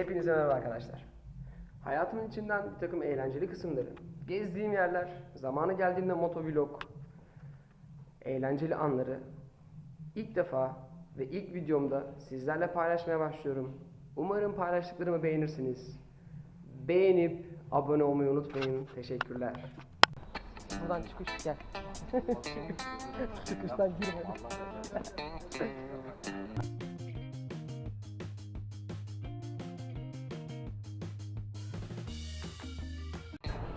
Hepinize merhaba arkadaşlar. Hayatımın içinden bir takım eğlenceli kısımları, gezdiğim yerler, zamanı geldiğinde motovlog, eğlenceli anları ilk defa ve ilk videomda sizlerle paylaşmaya başlıyorum. Umarım paylaştıklarımı beğenirsiniz. Beğenip abone olmayı unutmayın. Teşekkürler. Buradan çıkış gel. Çıkıştan girme.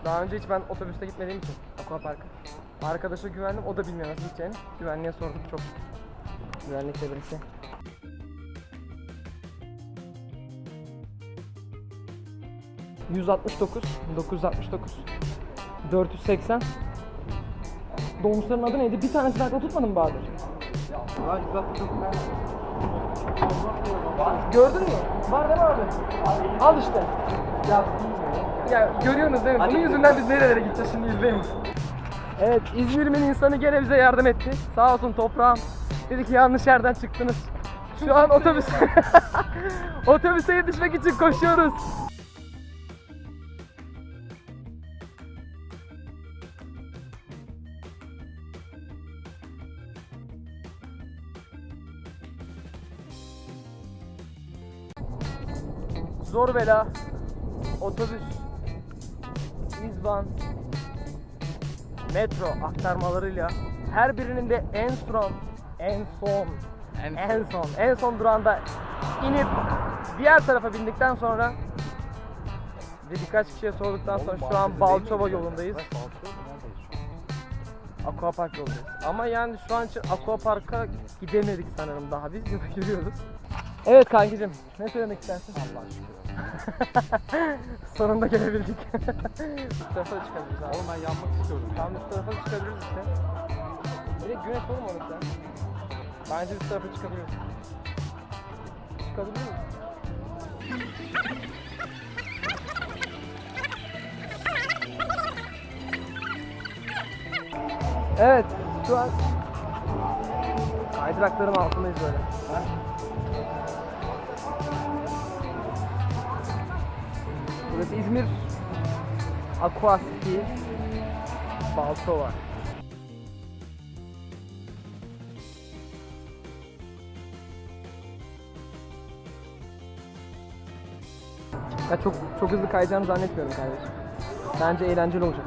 Daha önce hiç ben otobüste gitmediğim için Aquapark'a. Arkadaşa güvendim, o da bilmiyor nasıl gideceğini. Güvenliğe sorduk çok. Güvenlikle birlikte. ...169, 969, 480... Dolmuşların adı neydi? Bir tanesi daha tutmadın mı Bahadır? Gördün mü? Var değil mi abi? Al işte. Ya, ya görüyorsunuz değil mi? Bunun yüzünden biz nerelere gideceğiz şimdi izleyin. Evet İzmir'imin insanı gene bize yardım etti. Sağ olsun toprağım. Dedi ki yanlış yerden çıktınız. Şu an otobüs otobüse yetişmek için koşuyoruz. Zor bela otobüs İzban metro aktarmalarıyla her birinin de en son en son en, son en son durağında inip diğer tarafa bindikten sonra ve birkaç kişiye sorduktan sonra şu an Balçova yolundayız. Aquapark yolundayız. Ama yani şu an için Aquapark'a gidemedik sanırım daha biz yürüyoruz. Evet kankicim ne söylemek istersin? Allah Sonunda gelebildik. Üst tarafa çıkabiliriz abi. Oğlum ben yanmak istiyorum. Tam üst tarafa çıkabiliriz işte. Direkt güneş olur mu orada? Bence üst tarafa çıkabiliriz. Çıkabilir miyiz? Evet, şu an kaydırakların altındayız böyle. Burası İzmir Aqua City Balçova. Ya çok çok hızlı kayacağını zannetmiyorum kardeşim. Bence eğlenceli olacak.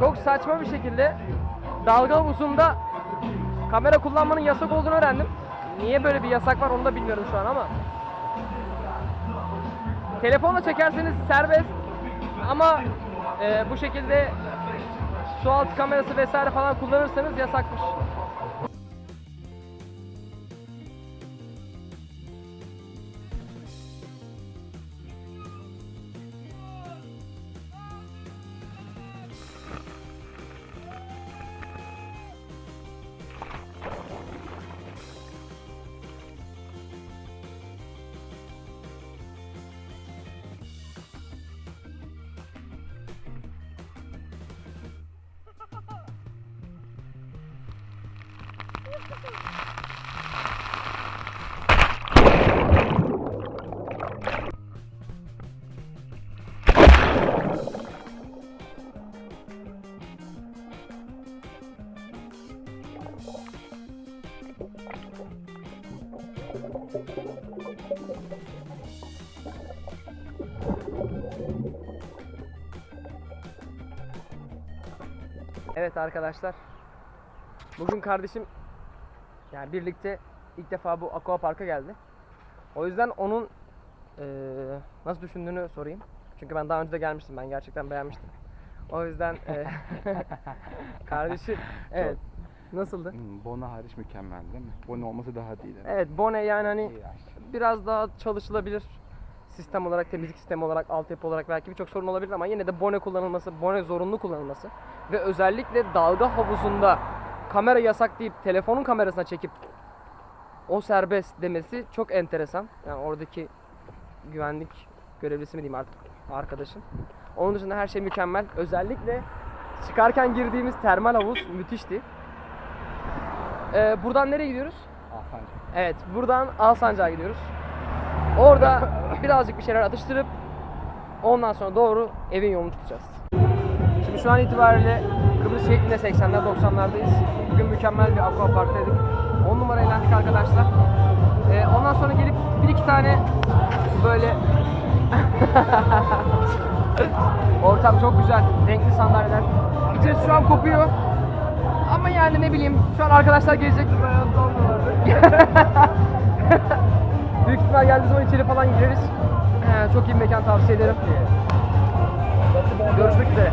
Çok saçma bir şekilde dalga havuzunda kamera kullanmanın yasak olduğunu öğrendim. Niye böyle bir yasak var onu da bilmiyorum şu an ama. Telefonla çekerseniz serbest ama e, bu şekilde su altı kamerası vesaire falan kullanırsanız yasakmış. Evet arkadaşlar. Bugün kardeşim yani birlikte ilk defa bu aqua parka geldi. O yüzden onun eee, nasıl düşündüğünü sorayım. Çünkü ben daha önce de gelmiştim. Ben gerçekten beğenmiştim. O yüzden eee kardeşim evet nasıldı? Hmm, Bono hariç mükemmel değil mi? Bono olması daha değil. Evet Bone yani hani biraz daha çalışılabilir sistem olarak, temizlik sistemi olarak, altyapı olarak belki birçok sorun olabilir ama yine de bone kullanılması, bone zorunlu kullanılması ve özellikle dalga havuzunda kamera yasak deyip telefonun kamerasına çekip o serbest demesi çok enteresan. Yani oradaki güvenlik görevlisi mi diyeyim artık arkadaşın. Onun dışında her şey mükemmel. Özellikle çıkarken girdiğimiz termal havuz müthişti. Ee, buradan nereye gidiyoruz? Alsancak. Evet, buradan Alsancak'a gidiyoruz. Orada birazcık bir şeyler atıştırıp ondan sonra doğru evin yolunu tutacağız. Şimdi şu an itibariyle Kıbrıs şeklinde 80'ler 90'lardayız. Bugün mükemmel bir aqua parktaydık. 10 numara eğlendik arkadaşlar. Ee, ondan sonra gelip bir iki tane böyle Ortam çok güzel. Renkli sandalyeler. İçerisi şu an kopuyor. Ama yani ne bileyim şu an arkadaşlar gelecek. İhtimal geldiği zaman içeri falan gireriz. Ee, çok iyi bir mekan tavsiye ederim. Görüşmek üzere.